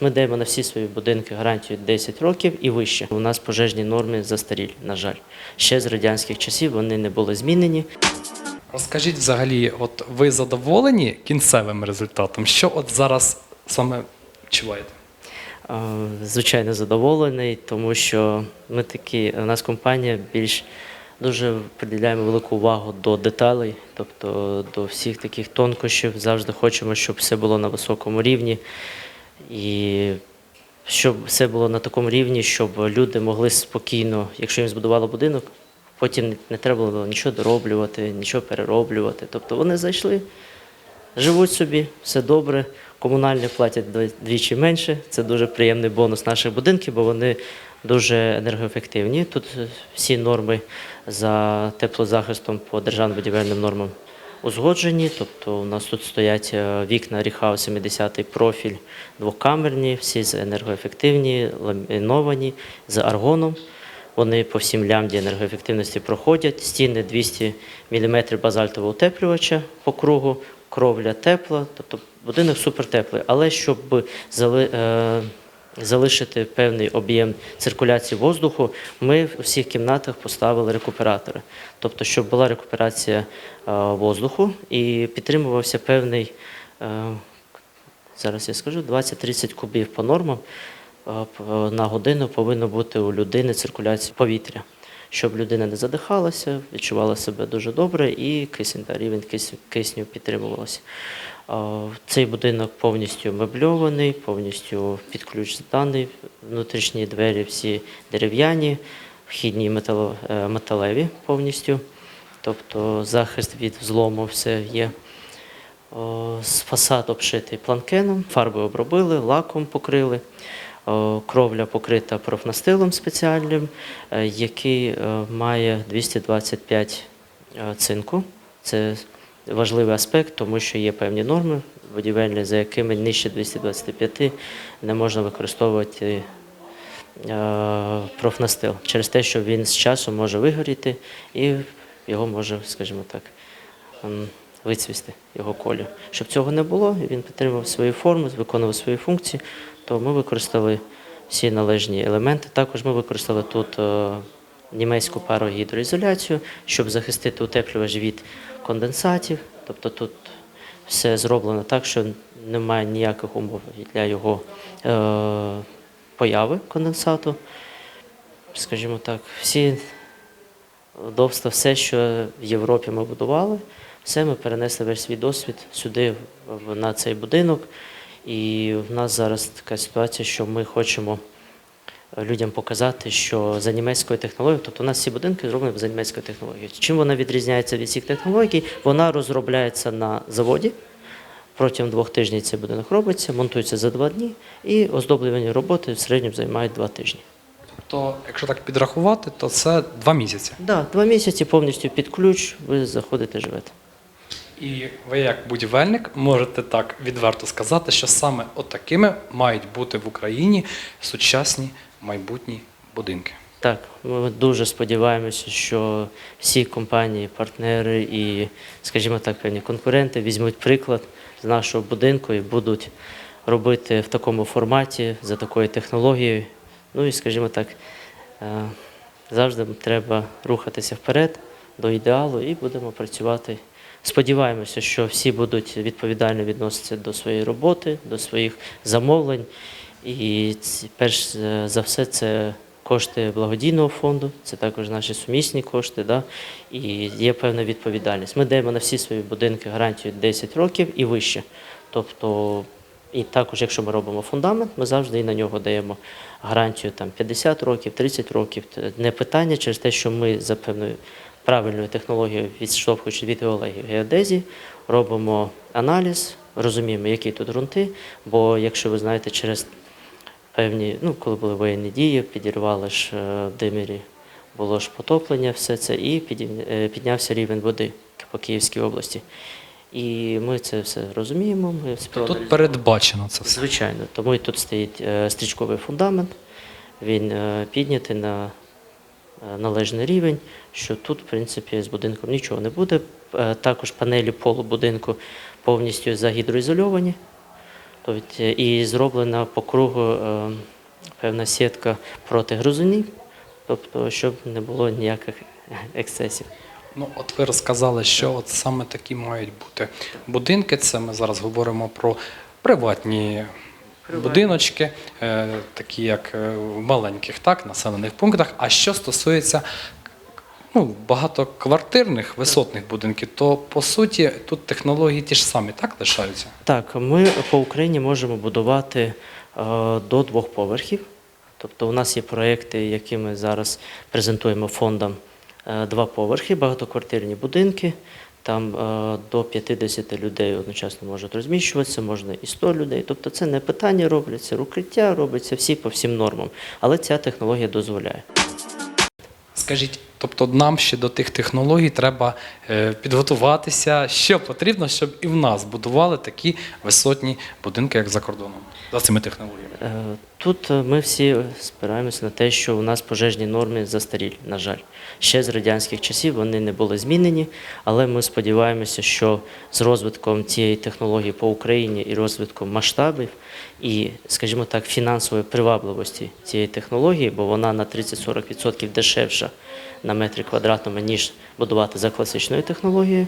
Ми даємо на всі свої будинки гарантію 10 років і вище. У нас пожежні норми застарілі, на жаль. Ще з радянських часів вони не були змінені. Розкажіть взагалі, от ви задоволені кінцевим результатом? Що от зараз саме відчуваєте? Звичайно, задоволений, тому що ми такі, у нас компанія більш дуже приділяємо велику увагу до деталей, тобто до всіх таких тонкощів. Завжди хочемо, щоб все було на високому рівні. І щоб все було на такому рівні, щоб люди могли спокійно, якщо їм збудували будинок, потім не треба було нічого дороблювати, нічого перероблювати. Тобто вони зайшли, живуть собі, все добре. Комунальні платять двічі менше. Це дуже приємний бонус наших будинків, бо вони дуже енергоефективні. Тут всі норми за теплозахистом по державним будівельним нормам узгоджені. Тобто у нас тут стоять е, вікна Ріхау 70 профіль двокамерні, всі з енергоефективні, ламіновані, з аргоном. Вони по всім лямді енергоефективності проходять. Стіни 200 мм базальтового утеплювача по кругу, кровля тепла, тобто будинок супертеплий. Але щоб зали, е, залишити певний об'єм циркуляції воздуху, ми в усіх кімнатах поставили рекуператори. Тобто, щоб була рекуперація е, воздуху і підтримувався певний, е, зараз я скажу, 20-30 кубів по нормам е, на годину повинно бути у людини циркуляція повітря, щоб людина не задихалася, відчувала себе дуже добре і кисень, рівень кисню підтримувався. Цей будинок повністю мебльований, повністю під внутрішні двері всі дерев'яні, вхідні е, металеві повністю, тобто захист від взлому все є. Фасад обшитий планкеном, фарби обробили, лаком покрили. О, Кровля покрита профнастилом спеціальним, е, який е, має 225 е, цинку. Це важливий аспект, тому що є певні норми будівельні, за якими нижче 225 не можна використовувати е, профнастил через те, що він з часом може вигоріти і його може, скажімо так, вицвісти його колір. Щоб цього не було, він підтримував свою форму, виконував свої функції, то ми використали всі належні елементи. Також ми використали тут е, німецьку парогідроізоляцію, щоб захистити утеплювач від конденсатів. Тобто тут все зроблено так, що немає ніяких умов для його е, появи конденсату. Скажімо так, всі удобства, все, що в Європі ми будували, все ми перенесли весь свій досвід сюди, на цей будинок. І в нас зараз така ситуація, що ми хочемо людям показати, що за німецькою технологією, тобто у нас всі будинки зроблені за німецькою технологією. Чим вона відрізняється від всіх технологій? Вона розробляється на заводі. Протягом двох тижнів цей будинок робиться, монтується за два дні, і оздоблювані роботи в середньому займають два тижні. То, якщо так підрахувати, то це два місяці. Да, два місяці повністю під ключ, ви заходите, живете. І ви, як будівельник, можете так відверто сказати, що саме отакими мають бути в Україні сучасні майбутні будинки. Так, ми дуже сподіваємося, що всі компанії, партнери і, скажімо так, конкуренти візьмуть приклад з нашого будинку і будуть робити в такому форматі, за такою технологією. Ну і, скажімо так, е, завжди треба рухатися вперед до ідеалу і будемо працювати. Сподіваємося, що всі будуть відповідально відноситися до своєї роботи, до своїх замовлень. І перш е, за все це кошти благодійного фонду, це також наші сумісні кошти, да? і є певна відповідальність. Ми даємо на всі свої будинки гарантію 10 років і вище. Тобто, і також, якщо ми робимо фундамент, ми завжди і на нього даємо гарантію там, 50 років, 30 років. Не питання через те, що ми за певною правильною технологією, відштовхуючи від геології геодезії, робимо аналіз, розуміємо, які тут ґрунти, бо якщо ви знаєте, через певні, ну, коли були воєнні дії, підірвали ж е, в Димирі, було ж потоплення, все це, і е, піднявся рівень води по Київській області. І ми це все розуміємо. Ми все То тут передбачено це все. Звичайно, тому і тут стоїть е, стрічковий фундамент, він піднятий на належний рівень, що тут, в принципі, з будинком нічого не буде. Е, Також панелі полу будинку повністю загідроізольовані. Тобто, і зроблена по кругу е, певна сітка проти гризунів, тобто, щоб не було ніяких ексцесів. Ну, от ви розказали, що от саме такі мають бути будинки. Це ми зараз говоримо про приватні будиночки, е, такі як е, в маленьких так, населених пунктах. А що стосується ну, багатоквартирних висотних будинків, то по суті тут технології ті ж самі, так лишаються? Так, ми по Україні можемо будувати е, до двох поверхів. Тобто у нас є проекти, які ми зараз презентуємо фондам е, два поверхи, багатоквартирні будинки. Там е, до 50 людей одночасно можуть розміщуватися, можна і 100 людей. Тобто це не питання робляться, укриття робиться всі по всім нормам. Але ця технологія дозволяє. Скажіть, тобто нам ще до тих технологій треба е, підготуватися, що потрібно, щоб і в нас будували такі висотні будинки, як за кордоном, за цими технологіями. Е, Тут е, ми всі спираємося на те, що у нас пожежні норми застарілі, на жаль. Ще з радянських часів вони не були змінені, але ми сподіваємося, що з розвитком цієї технології по Україні і розвитком масштабів і, скажімо так, фінансової привабливості цієї технології, бо вона на 30-40% дешевша на метрі квадратному, ніж будувати за класичною технологією,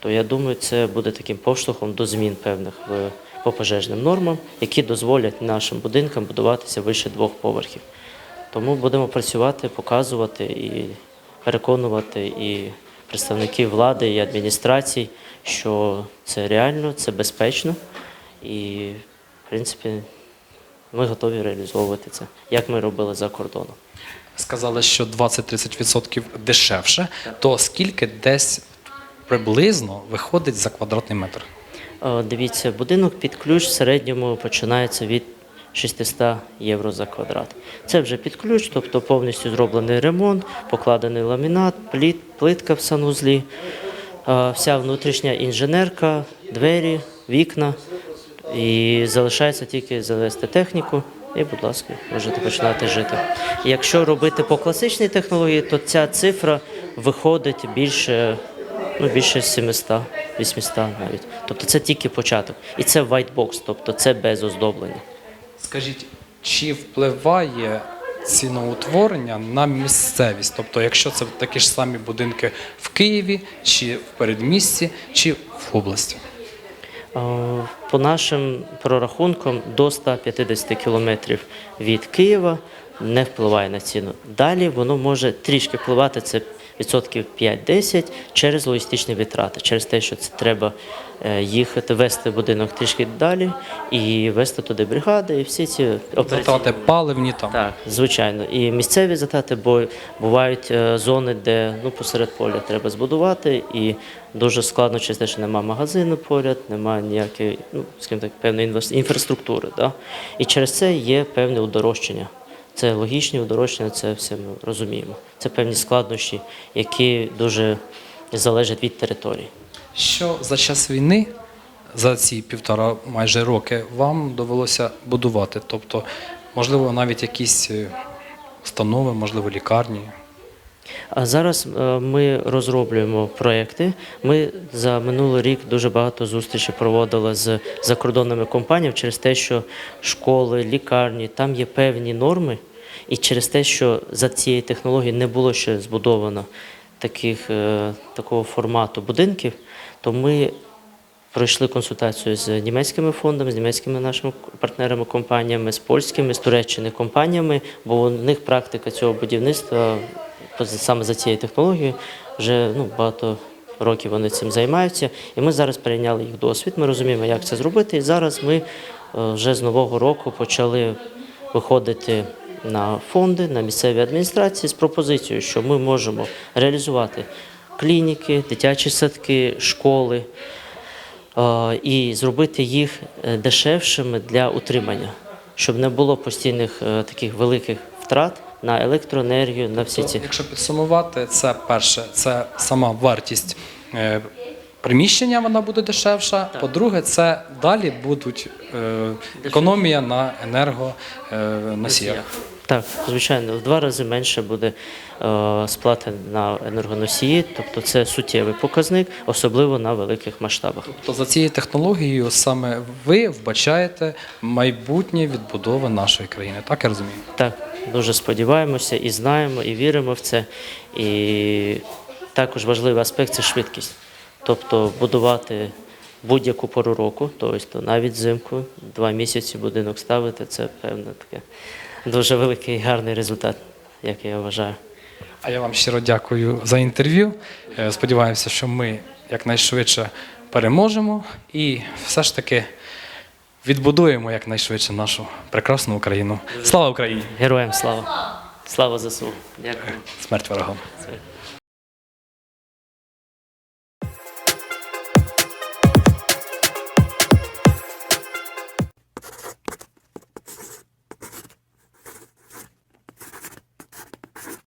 то я думаю, це буде таким поштовхом до змін певних в по пожежним нормам, які дозволять нашим будинкам будуватися вище двох поверхів. Тому будемо працювати, показувати і переконувати і представників влади і адміністрацій, що це реально, це безпечно, і, в принципі, ми готові реалізовувати це, як ми робили за кордоном. Сказали, що 20-30% дешевше, то скільки десь приблизно виходить за квадратний метр? Е, Дивіться, будинок під ключ в середньому починається від 600 євро за квадрат. Це вже під ключ, тобто повністю зроблений ремонт, покладений ламінат, пліт, плитка в санузлі, е, вся внутрішня інженерка, двері, вікна. І залишається тільки завести техніку. І, будь ласка, можете починати жити. Якщо робити по класичній технології, то ця цифра виходить більше, ну, більше 700, 800 навіть. Тобто це тільки початок. І це box, тобто це без оздоблення. Скажіть, чи впливає ціноутворення на місцевість? Тобто, якщо це такі ж самі будинки в Києві, чи в передмісті, чи в області? По нашим прорахункам до 150 кілометрів від Києва не впливає на ціну. Далі воно може трішки впливати, це відсотків 5-10 через логістичні витрати, через те, що це треба е, їхати, вести будинок трішки далі і вести туди бригади, і всі ці операційні. Затрати паливні там. Так, звичайно. І місцеві затрати, бо бувають е, зони, де ну, посеред поля треба збудувати, і дуже складно через те, що немає магазину поряд, немає ніякої, ну, скажімо так, певної інфраструктури. Да? І через це є певне удорожчання. Це логічні удорожчання, це все ми розуміємо. Це певні складнощі, які дуже залежать від території. Що за час війни, за ці півтора майже роки, вам довелося будувати? Тобто, можливо, навіть якісь е, установи, можливо, лікарні. А зараз е, ми розроблюємо проекти. Ми за минулий рік дуже багато зустрічей проводили з закордонними компаніями через те, що школи, лікарні, там є певні норми, і через те, що за цією технологією не було ще збудовано таких, е, такого формату будинків, то ми Пройшли консультацію з німецькими фондами, з німецькими нашими партнерами, компаніями, з польськими, з Туреччини компаніями, бо у них практика цього будівництва саме за цією технологією вже ну, багато років вони цим займаються. І ми зараз перейняли їх досвід. Ми розуміємо, як це зробити. І зараз ми е, вже з нового року почали виходити на фонди, на місцеві адміністрації з пропозицією, що ми можемо реалізувати клініки, дитячі садки, школи е, і зробити їх е, дешевшими для утримання, щоб не було постійних таких великих втрат на електроенергію, на всі ці. якщо підсумувати, це перше, це сама вартість е, приміщення вона буде дешевша. По-друге, це далі будуть е, економія на енергоносіях. Так, звичайно, в два рази менше буде е, сплати на енергоносії, тобто це суттєвий показник, особливо на великих масштабах. То за цією технологією саме ви вбачаєте майбутнє відбудови нашої країни. Так я розумію. Так, дуже сподіваємося і знаємо, і віримо в це. І також важливий аспект це швидкість. Тобто будувати будь-яку пору року, тобто навіть взимку, два місяці будинок ставити, це певно таке дуже великий і гарний результат, як я вважаю. А я вам щиро дякую за інтерв'ю. Е, Сподіваємося, що ми якнайшвидше переможемо і все ж таки відбудуємо якнайшвидше нашу прекрасну Україну. Слава Україні! Героям слава! Слава ЗСУ! Дякую. Смерть ворогам!